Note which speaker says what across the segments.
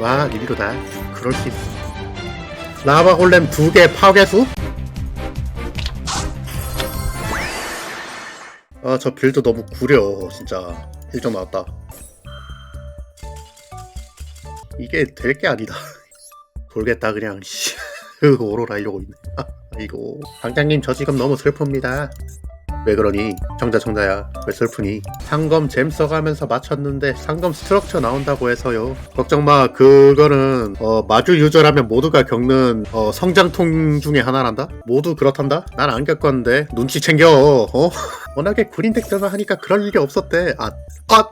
Speaker 1: 와 리비로다. 그럴 수 있어. 라바 골렘 두 개 파괴수? 아 저 빌드 너무 구려 진짜. 1점 나왔다. 이게 될 게 아니다. 돌겠다 그냥. 씨 오로라 이러고 있네. 아 이고. 방장님 저 지금 너무 슬픕니다 왜 그러니? 정자 정자야 왜 슬프니? 상검 잼 써가면서 맞췄는데 상검 스트럭처 나온다고 해서요 걱정마 그거는 어, 마주 유저라면 모두가 겪는 어, 성장통 중에 하나란다? 모두 그렇단다? 난 안 겪었는데 눈치 챙겨 어? 워낙에 구린덱들만 하니까 그럴 일이 없었대 아 아!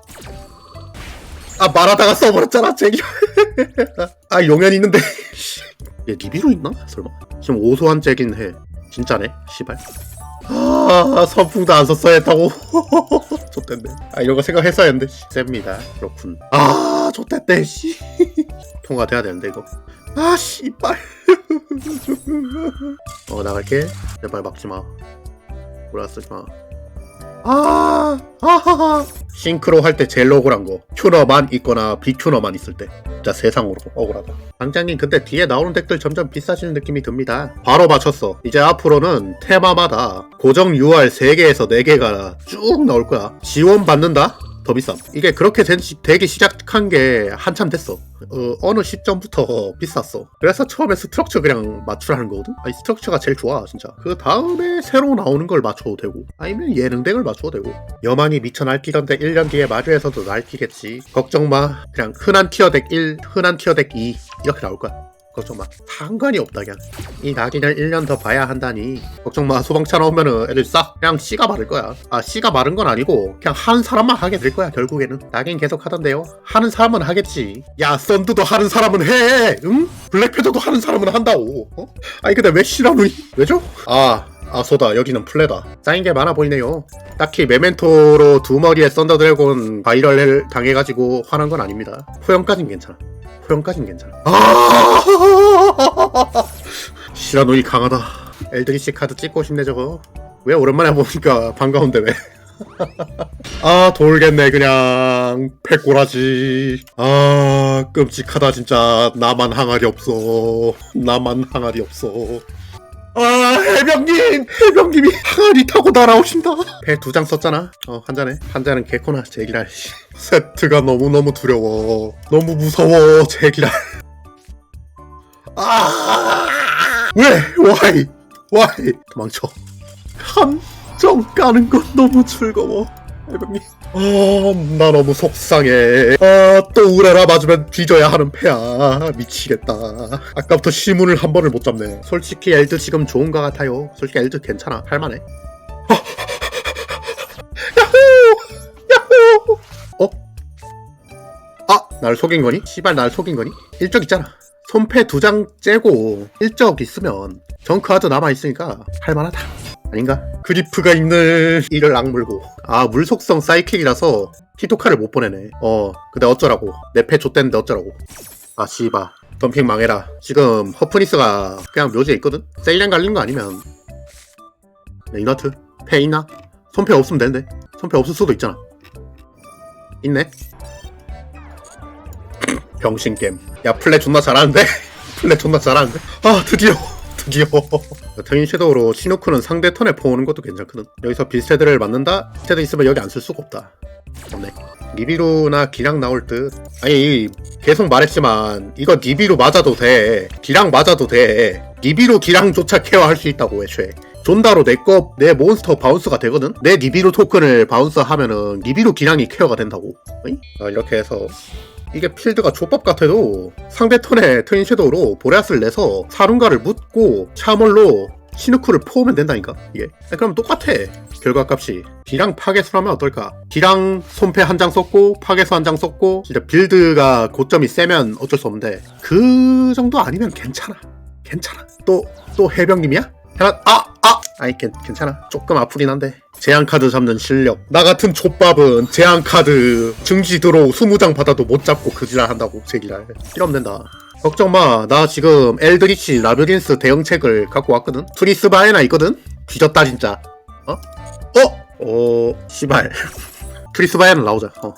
Speaker 1: 아 말하다가 써버렸잖아 쟁이 아 용연 있는데 얘 리비로 있나? 설마 지금 오소한 잭인 해 진짜네 씨발 아 선풍도 안 썼어야 했다고? 좋댔네. 아 이런 거 생각했어야 했는데 씨. 셉니다. 그렇군. 아 좋댔대 씨. 통과돼야 되는데 이거. 아 씨발 어 나갈게. 제발 막지 마. 몰라 쓰지 마 아 아하하. 싱크로 할 때 제일 억울한 거 큐너만 있거나 비큐너만 있을 때. 진짜 세상으로 억울하다. 방장님 근데 뒤에 나오는 덱들 점점 비싸지는 느낌이 듭니다. 바로 맞췄어. 이제 앞으로는 테마마다 고정 UR 3개에서 4개가 쭉 나올 거야. 지원 받는다? 더 비쌈 이게 그렇게 된, 시- 되기 시작한 게 한참 됐어. 어, 어 느 시점부터 비쌌어. 그래서 처음에 스트럭처 그냥 맞추라는 거거든? 아니 스트럭처가 제일 좋아 진짜. 그 다음에 새로 나오는 걸 맞춰도 되고 아니면 예능덱을 맞춰도 되고. 여만이 미쳐 날뛰던데 1년 뒤에 마주에서도 날뛰겠지. 걱정 마. 그냥 흔한 티어덱 1 흔한 티어덱 2 이렇게 나올 거야 걱정 마 상관이 없다 그냥 이 낙인을 1년 더 봐야 한다니 걱정 마 소방차 나오면은 애들 싹 그냥 씨가 마를 거야 아 씨가 마른 건 아니고 그냥 하는 사람만 하게 될 거야 결국에는 낙인 계속 하던데요 하는 사람은 하겠지 야 썬드도 하는 사람은 해 응? 블랙패더도 하는 사람은 한다고 어? 아니 근데 왜 씨라누이 왜죠? 아 아, 소다. 여기는 플레다. 쌓인 게 많아 보이네요. 딱히 메멘토로 두 머리의 썬더 드래곤 바이럴 당해가지고 화난 건 아닙니다. 포영까진 괜찮아. 포영까진 괜찮아. 아! 시라노이 강하다. 엘드리시 카드 찍고 싶네 저거. 왜 오랜만에 보니까 반가운데 왜? 아 돌겠네 그냥 패꼬라지 아 끔찍하다 진짜 나만 항아리 없어 나만 항아리 없어 아 해병님! 해병님이 항아리 타고 날아오신다. 배 두 장 썼잖아. 어 한 잔에 한 잔은 개코나 제기랄. 씨. 세트가 너무너무 두려워. 너무 무서워 제기랄. 아 왜? 와이 와이 도망쳐. 함정 까는 건 너무 즐거워 해병님. 아나 너무 속상해. 아또 우라라 맞으면 뒤져야 하는 패야. 미치겠다. 아까부터 시문을 한 번을 못 잡네. 솔직히 엘드 지금 좋은 것 같아요. 솔직히 엘드 괜찮아. 할만해. 아! 야호! 야호! 어? 아! 날 속인 거니? 씨발 날 속인 거니? 일적 있잖아. 손패 두 장 째고 일적 있으면 정크하드 남아있으니까 할만하다 아닌가? 그리프가 있는 이를 악물고. 아 물속성 사이킥이라서 히토카를 못 보내네. 어 근데 어쩌라고? 내패 좆됐는데 어쩌라고? 아 씨바. 덤핑 망해라. 지금 허프니스가 그냥 묘지에 있거든? 세일량 갈린 거 아니면. 네, 이너트. 패 있나? 손패 없으면 되는데. 손패 없을 수도 있잖아. 있네. 병신겜. 야 플레 존나 잘하는데? 플레 존나 잘하는데? 아 드디어 드디어 트윈 섀도우로 시노쿠는 상대 턴에 퍼오는 것도 괜찮거든. 여기서 빌스테드를 맞는다? 스테드 있으면 여기 안 쓸 수가 없다. 없네. 니비루나 기랑 나올 듯. 아니 계속 말했지만 이거 니비루 맞아도 돼. 기랑 맞아도 돼. 니비루 기랑조차 케어할 수 있다고 애초에. 존다로 내꺼 내 몬스터 바운스가 되거든? 내 니비루 토큰을 바운스 하면은 니비루 기랑이 케어가 된다고. 어이? 아, 이렇게 해서 이게 필드가 족밥 같아도 상대 턴에 트윈 섀도우로 보레아스를 내서 사룬가를 묻고 샤멀로 시누쿠를 포오면 된다니까 이게. 그럼 똑같아. 결과값이. 기랑 파괴수 하면 어떨까? 기랑 손패 한 장 썼고 파괴수 한 장 썼고 진짜 빌드가 고점이 세면 어쩔 수 없는데 그 정도 아니면 괜찮아. 괜찮아. 또 또 해병님이야? 해라. 아아 아 니 괜, 괜찮아 조금 아프긴 한데 제한 카드 잡는 실력 나 같은 족밥은 제한 카드 증지 들어 20장 받아도 못 잡고 그지랄 한다고 제기랄 필요 된다 걱정 마. 나 지금 엘드리치 라비린스 대응책을 갖고 왔거든. 트리스 바에나 있거든. 뒤졌다 진짜. 어? 어? 어? 씨발. 트리스 바에나 나오자. 어.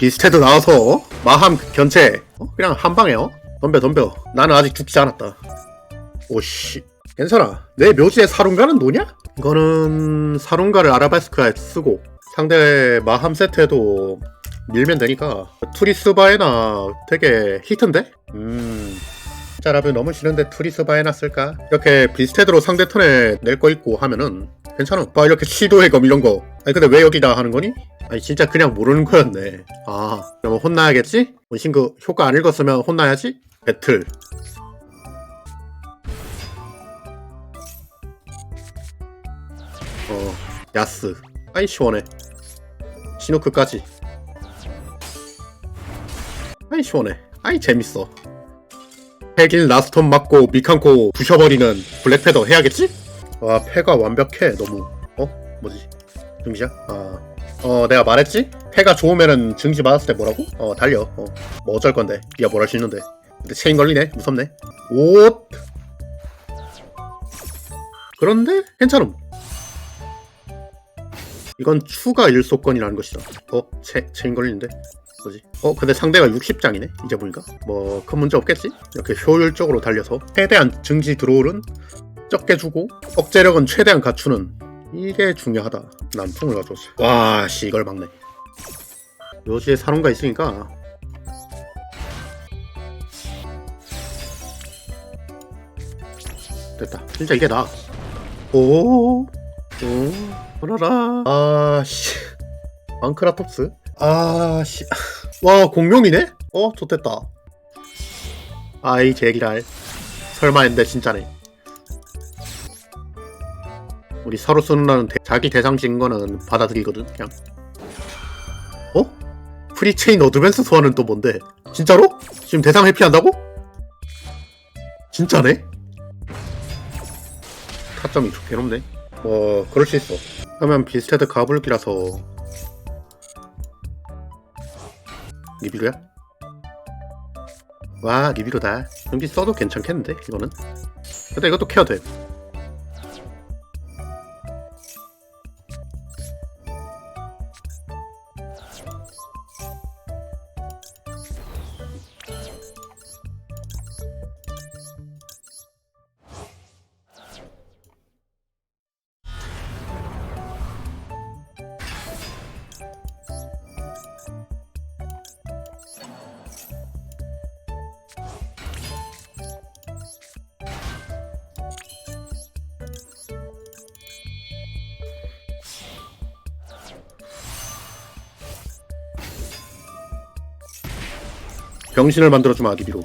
Speaker 1: 비스테드 나와서 마함 견체 어? 그냥 한 방에 어? 덤벼 덤벼 나는 아직 죽지 않았다 오씨 괜찮아 내 묘지에 사룬가는 노냐? 이거는 사룬가를 아라베스크에 쓰고 상대 마함 세트에도 밀면 되니까 투리스바에나 되게 히트인데? 음 짜라뷰 너무 싫은데 투리스바에나 쓸까? 이렇게 비스테드로 상대 턴에 낼 거 있고 하면은 괜찮아 봐 이렇게 시도의 검 이런 거 아니 근데 왜 여기다 하는 거니? 아니 진짜 그냥 모르는 거였네 아 그러면 혼나야겠지? 원신그 효과 안 읽었으면 혼나야지? 배틀 야스. 아이 시원해. 시노크까지. 아이 시원해. 아이 재밌어. 핵인 라스톤 맞고 미칸코 부셔버리는 블랙패더 해야겠지? 와 패가 완벽해 너무. 어? 뭐지? 증시야? 아, 어 내가 말했지? 패가 좋으면은 증시 받았을 때 뭐라고? 어 달려. 어. 뭐 어쩔 건데? 니가 뭘 할 수 있는데. 근데 체인 걸리네. 무섭네. 옷! 그런데? 괜찮음 이건 추가 일소권이라는 것이다 어? 체, 체인 걸리는데? 뭐지? 어 근데 상대가 60장이네? 이제 보니까? 뭐 큰 문제 없겠지? 이렇게 효율적으로 달려서 최대한 증시 들어오는 적게 주고 억제력은 최대한 갖추는 이게 중요하다. 남풍을 가져오지. 와씨 이걸 막네. 묘지에 사론가 있으니까. 됐다. 진짜 이게 나. 오, 오, 어라라 아씨 방크라톱스 아씨 와 공룡이네? 어 좋됐다 아이 제기랄 설마 했는데 진짜네 우리 서로 쓰는 대, 자기 대상 진 거는 받아들이거든 그냥 어? 프리체인 어드밴스 소환은 또 뭔데 진짜로? 지금 대상 회피한다고? 진짜네? 타점이 좋게 높네 뭐 그럴 수 있어. 하면 비스테드 가불기라서. 리비루야? 와 리비루다. 연기 써도 괜찮겠는데 이거는? 근데 이것도 케어돼 병신을 만들어주마 리비루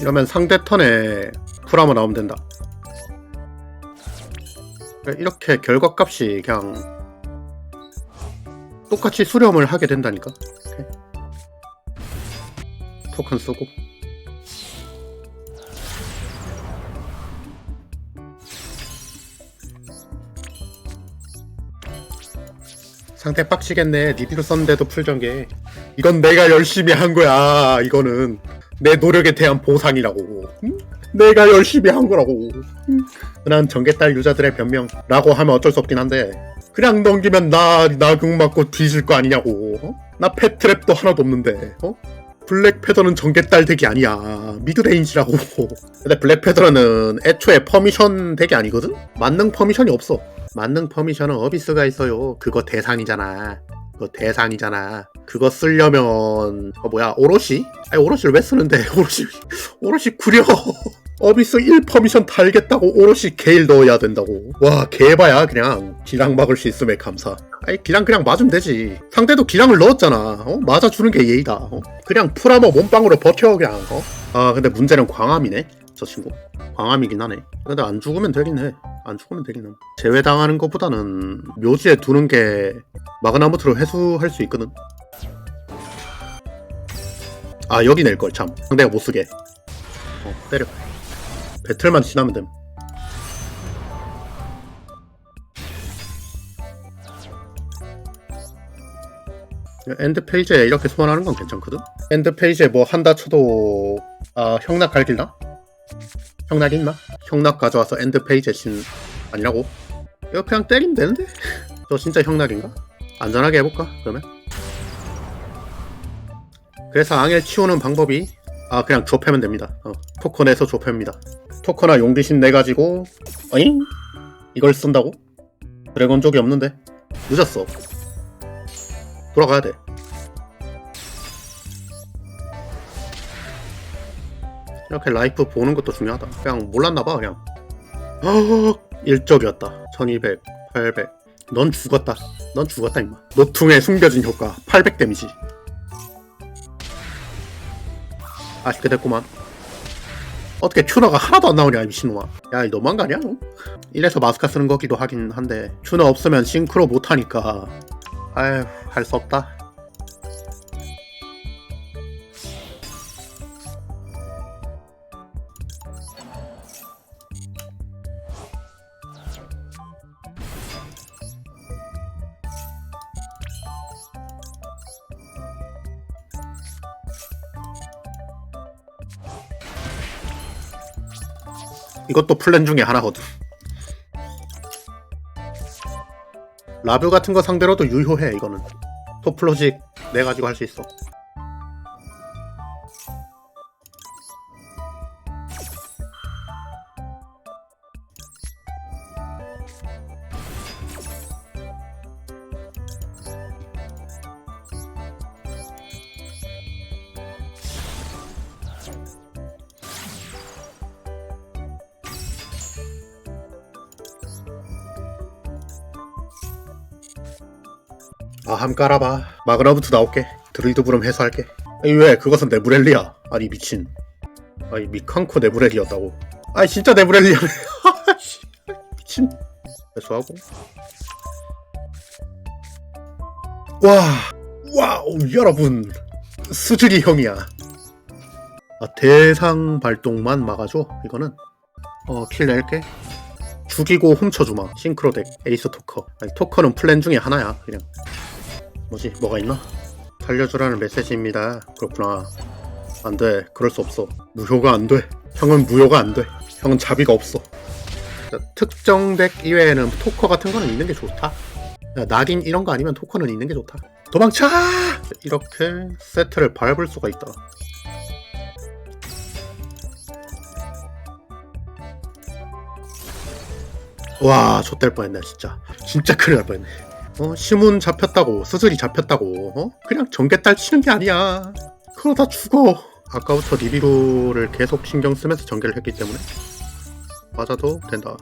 Speaker 1: 이러면 상대 턴에 풀하면 나오면 된다. 그러니까 이렇게 결과값이 그냥 똑같이 수렴을 하게 된다니까. 이렇게. 토큰 쓰고. 상태 빡치겠네. 니비로 썼는데도 풀전개. 이건 내가 열심히 한 거야. 이거는 내 노력에 대한 보상이라고. 응? 내가 열심히 한 거라고. 응? 흔한 전개딸 유저들의 변명라고 하면 어쩔 수 없긴 한데 그냥 넘기면 나 나궁 맞고 뒤질 거 아니냐고. 어? 나 패트랩도 하나도 없는데. 어? 블랙 패더는 전개딸 덱이 아니야. 미드레인지라고. 근데 블랙 패더는 애초에 퍼미션 덱이 아니거든? 만능 퍼미션이 없어. 만능 퍼미션은 어비스가 있어요. 그거 대상이잖아. 그거 대상이잖아. 그거 쓰려면 어 뭐야 오롯이? 아니 오롯이를 왜 쓰는데 오롯이 오롯이 구려. 어비스 1 퍼미션 달겠다고 오롯이 게일 넣어야 된다고. 와 개봐야 그냥 기랑 막을 수 있음에 감사. 아니 기랑 그냥 맞으면 되지. 상대도 기랑을 넣었잖아. 어? 맞아주는 게 예의다. 어? 그냥 풀하면 몸빵으로 버텨 그냥. 어? 아 근데 문제는 광함이네. 저 친구. 광함이긴 하네. 근데 안 죽으면 되긴 해. 안 죽으면 되긴 해. 제외당하는 것보다는 묘지에 두는 게 마그나무트로 회수할 수 있거든. 아 여기 낼걸 참. 상대가 못 쓰게. 어 때려 배틀만 지나면 됨 엔드 페이지에 이렇게 소환하는 건 괜찮거든? 엔드 페이지에 뭐 한다 쳐도 아 형낙 갈길나? 형낙 있나? 형낙 가져와서 엔드 페이지에 신 아니라고? 이거 그냥 때리면 되는데? 저 진짜 형낙인가? 안전하게 해볼까 그러면? 그래서 앙을 치우는 방법이 아 그냥 좁혀면 됩니다 어, 토큰에서 좁힙니다 토커나 용기신 내 가지고 어잉? 이걸 쓴다고? 드래곤 쪽이 없는데? 늦었어. 돌아가야 돼. 이렇게 라이프 보는 것도 중요하다. 그냥 몰랐나봐 그냥. 어, 일적이었다. 1200 800넌 죽었다. 넌 죽었다 임마. 노퉁에 숨겨진 효과. 800 데미지. 아쉽게 됐구만 어떻게 튜너가 하나도 안 나오냐 이 미친놈아. 야이 너무한 거 아니야 너? 이래서 마스카 쓰는 거기도 하긴 한데 튜너 없으면 싱크로 못하니까. 아휴 할 수 없다 이것도 플랜 중에 하나거든. 라뷰 같은 거 상대로도 유효해 이거는. 토플로직 내 가지고 할 수 있어 아, 함 깔아봐. 마그나부터 나올게. 드루이드 부름 해소할게. 아니, 왜? 그것은 네브렐리야. 아니, 미친. 아니, 미칸코 네브렐리였다고. 아니, 진짜 네브렐리야네. 아씨, 미친. 해소하고. 와, 와우, 여러분. 수직이 형이야. 아, 대상 발동만 막아줘. 이거는. 어, 킬 낼게. 죽이고 훔쳐주마. 싱크로덱, 에이스 토커. 아니, 토커는 플랜 중에 하나야. 그냥. 뭐지? 뭐가 있나? 살려주라는 메시지입니다. 그렇구나. 안 돼. 그럴 수 없어. 무효가 안 돼. 형은 무효가 안 돼. 형은 자비가 없어. 자, 특정 덱 이외에는 토커 같은 거는 있는 게 좋다. 야, 낙인 이런 거 아니면 토커는 있는 게 좋다. 도망쳐! 이렇게 세트를 밟을 수가 있다. 와, 좆될 뻔했네, 진짜. 진짜 큰일 날 뻔했네. 어, 시문 잡혔다고, 수술이 잡혔다고, 어? 그냥 전개딸 치는 게 아니야. 그러다 죽어. 아까부터 리비루를 계속 신경 쓰면서 전개를 했기 때문에 맞아도 된다.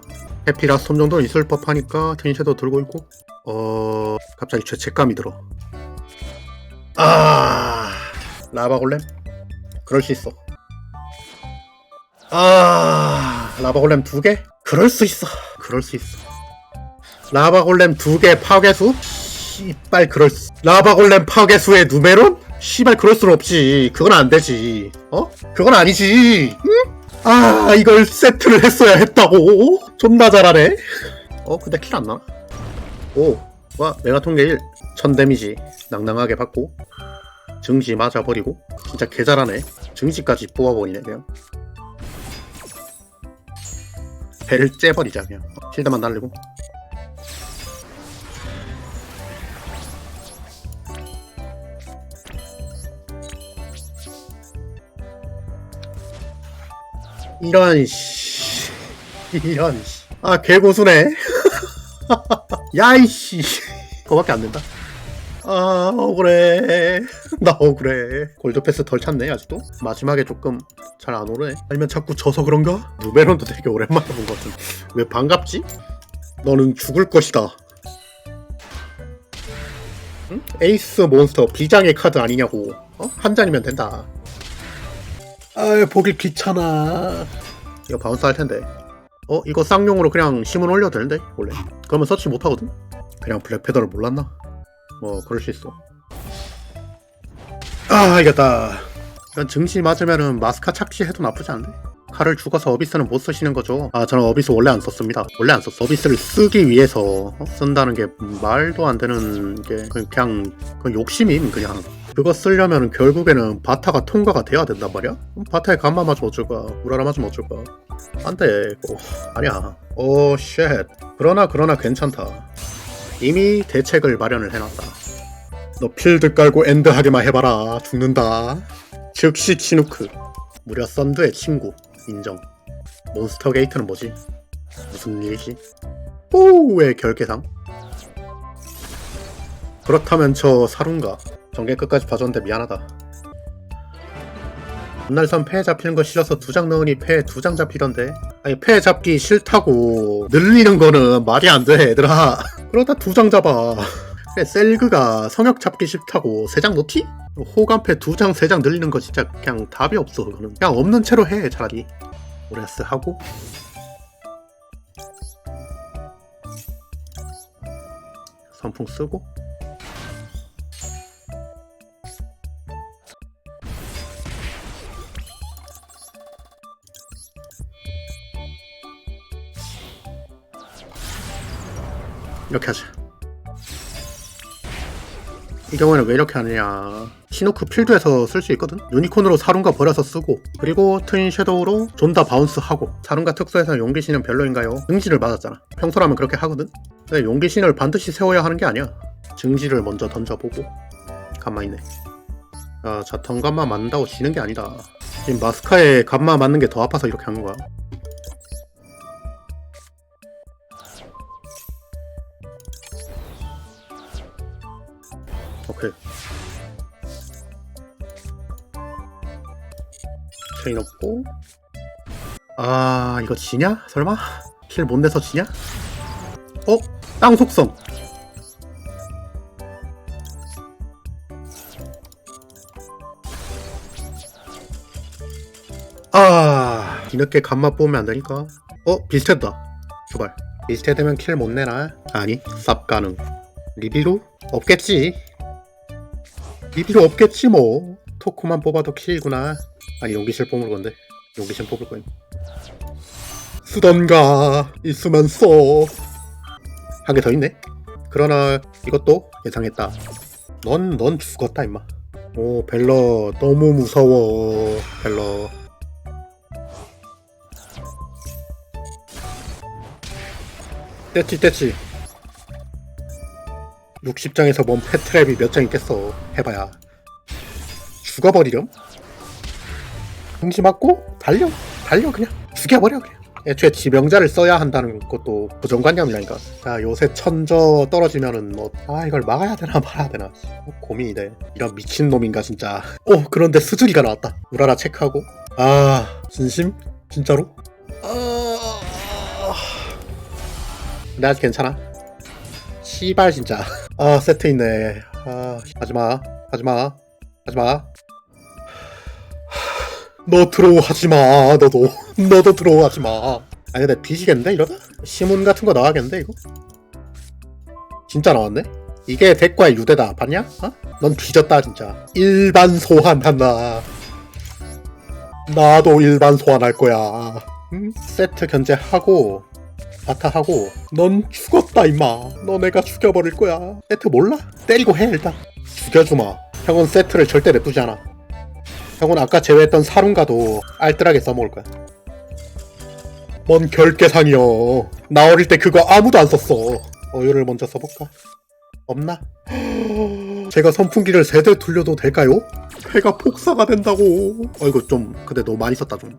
Speaker 1: 해피라 솜 정도는 있을 법하니까 텐셔도 들고 있고, 어, 갑자기 죄책감이 들어. 아, 라바 골렘? 그럴 수 있어. 아, 라바 골렘 두 개? 그럴 수 있어. 그럴 수 있어. 라바 골렘 두 개 파괴수? 씨발 그럴 수... 라바 골렘 파괴수의 누메론? 씨발 그럴 순 없지. 그건 안 되지. 어? 그건 아니지. 응? 아 이걸 세트를 했어야 했다고? 존나 잘하네. 어 근데 킬 안 나? 오, 와 메가통계 1. 1000 데미지 낭낭하게 받고 증시 맞아버리고 진짜 개잘하네. 증시까지 뽑아버리네 그냥. 배를 째버리자 그냥. 어, 실드만 날리고. 이런 씨. 이런 씨아 개고수네. 야이씨. 그거밖에 안 된다. 아 억울해. 나 억울해. 골드패스 덜 찼네 아직도. 마지막에 조금 잘 안 오르네. 아니면 자꾸 져서 그런가? 누메론도 되게 오랜만에 본 것 같은 왜 반갑지? 너는 죽을 것이다. 응? 에이스 몬스터 비장의 카드 아니냐고. 어? 한 잔이면 된다 아 보기 귀찮아. 이거 바운스 할 텐데. 어 이거 쌍용으로 그냥 심은 올려도 되는데 원래? 그러면 서치 못 하거든? 그냥 블랙패더를 몰랐나? 뭐 그럴 수 있어. 아 이겼다. 이건 증시 맞으면은 마스카 착시 해도 나쁘지 않은데? 칼을 죽어서 어비스는 못 쓰시는 거죠? 아 저는 어비스 원래 안 썼습니다. 원래 안 썼어. 어비스를 쓰기 위해서 어? 쓴다는 게 말도 안 되는 게 그냥 그 욕심임 그냥 그거 쓰려면 결국에는 바타가 통과가 돼야 된단 말이야? 바타에 간마 맞으면 어쩔 거야 우라라 맞으면 어쩔 거야 안돼 어, 아니야. 오 쉣. 그러나 그러나 괜찮다. 이미 대책을 마련을 해놨다. 너 필드 깔고 엔드하기만 해봐라. 죽는다. 즉시 치누크. 무려 썬드의 친구. 인정. 몬스터 게이트는 뭐지? 무슨 일이지? 오의 결계상? 그렇다면 저 사룬가 전개 끝까지 봐줬는데 미안하다. 전날선 패 잡히는 거 싫어서 두 장 넣으니 패 두 장 잡히던데. 아니 패 잡기 싫다고 늘리는 거는 말이 안 돼 얘들아. 그러다 두 장 잡아. 그래, 셀그가 성역 잡기 싫다고 세 장 넣지? 호감패 두 장 세 장 늘리는 거 진짜 그냥 답이 없어 그거는. 그냥 없는 채로 해 차라리. 오레스 하고. 선풍 쓰고 이렇게 하자. 이 경우에는 왜 이렇게 하느냐. 시노크 필드에서 쓸 수 있거든? 유니콘으로 사룬가 버려서 쓰고 그리고 트윈 섀도우로 존다 바운스 하고 사룬가 특수에서 용기신은 별로인가요? 증지를 맞았잖아. 평소라면 그렇게 하거든? 근데 용기신을 반드시 세워야 하는 게 아니야. 증지를 먼저 던져보고. 가만히 있네. 아 자턴 감마 맞는다고 지는 게 아니다. 지금 마스카에 감마 맞는 게 더 아파서 이렇게 하는 거야 오케이 체인 없고 아 이거 지냐? 설마? 킬 못 내서 지냐? 어? 땅 속성 아 뒤늦게 간맛 뽑으면 안 되니까 어? 비슷했다 주발 비슷해되면 킬 못 내나? 아니 쌉 가능 리비루? 없겠지 리비루 없겠지 뭐. 토크만 뽑아도 킬이구나. 아니 용기실 뽑을 건데. 용기실 뽑을 거임. 쓰던가 있으면 써한 개 더 있네. 그러나 이것도 예상했다. 넌 넌 죽었다 임마. 오 벨러 너무 무서워 벨러. 떼치 떼치 60장에서 뭔 패트랩이 몇 장 있겠어. 해봐야. 죽어버리렴? 동시 맞고 달려. 달려 그냥. 죽여버려 그냥. 애초에 지명자를 써야 한다는 것도 고정관념이라니까. 자 요새 천저 떨어지면은 뭐 아 이걸 막아야 되나 말아야 되나. 어, 고민이 돼 이런 미친놈인가 진짜. 어 그런데 수주기가 나왔다. 우라라 체크하고. 아 진심? 진짜로? 아... 근데 아직 괜찮아 씨발 진짜 아 세트 있네 아 하지마 하지마 하지마 너 들어오 하지마 너도 너도 들어오 하지마 아니 근데 뒤지겠는데 이러다? 시문 같은 거 나와야겠는데 이거? 진짜 나왔네? 이게 대과의 유대다 봤냐? 어? 넌 뒤졌다 진짜 일반 소환 한다 나도 일반 소환할 거야 응? 세트 견제하고 바타하고 넌 죽었다 임마. 너 내가 죽여버릴 거야. 세트 몰라? 때리고 해 일단. 죽여주마. 형은 세트를 절대 냅두지 않아. 형은 아까 제외했던 사룬가도 알뜰하게 써먹을 거야. 뭔 결계상이여. 나 어릴 때 그거 아무도 안 썼어. 어유를 먼저 써볼까? 없나? 제가 선풍기를 세대 돌려도 될까요? 배가 폭사가 된다고. 어 이거 좀 근데 너무 많이 썼다 좀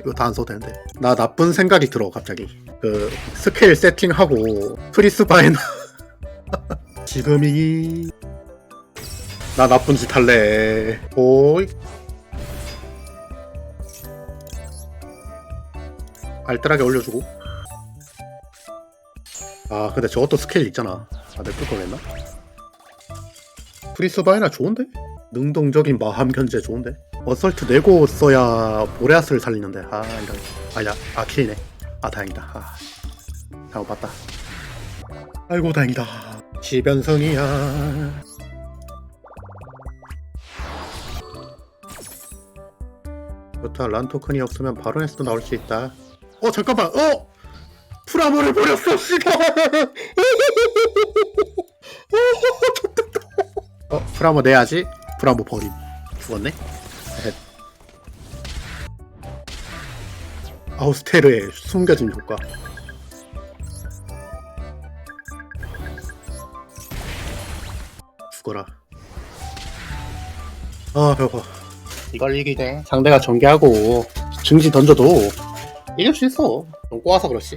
Speaker 1: 이거 다 안 써도 되는데. 나 나쁜 생각이 들어 갑자기. 그 스케일 세팅하고 프리스 바이나 지금이. 나 나쁜 짓 할래. 오이. 알뜰하게 올려주고. 아 근데 저것도 스케일 있잖아. 아 냅둘 걸 했나? 프리스 바이나 좋은데? 능동적인 마함 견제 좋은데? 어설트 내고 써야 보레아스를 살리는데. 아 이런 아야 아 킬이네. 아 다행이다. 아. 잘못 봤다. 아이고 다행이다. 지변성이야. 좋다. 란 토큰이 없으면 바로네스도 나올 수 있다. 어 잠깐만. 어! 프라모를 버렸어 씨발! 어 프라모 내야지. 프라모 버림. 죽었네 아우스테르의 숨겨진 효과. 죽어라. 아 배고파. 이걸 이기네 상대가 전개하고 증시 던져도 이길 수 있어. 좀 꼬아서 그렇지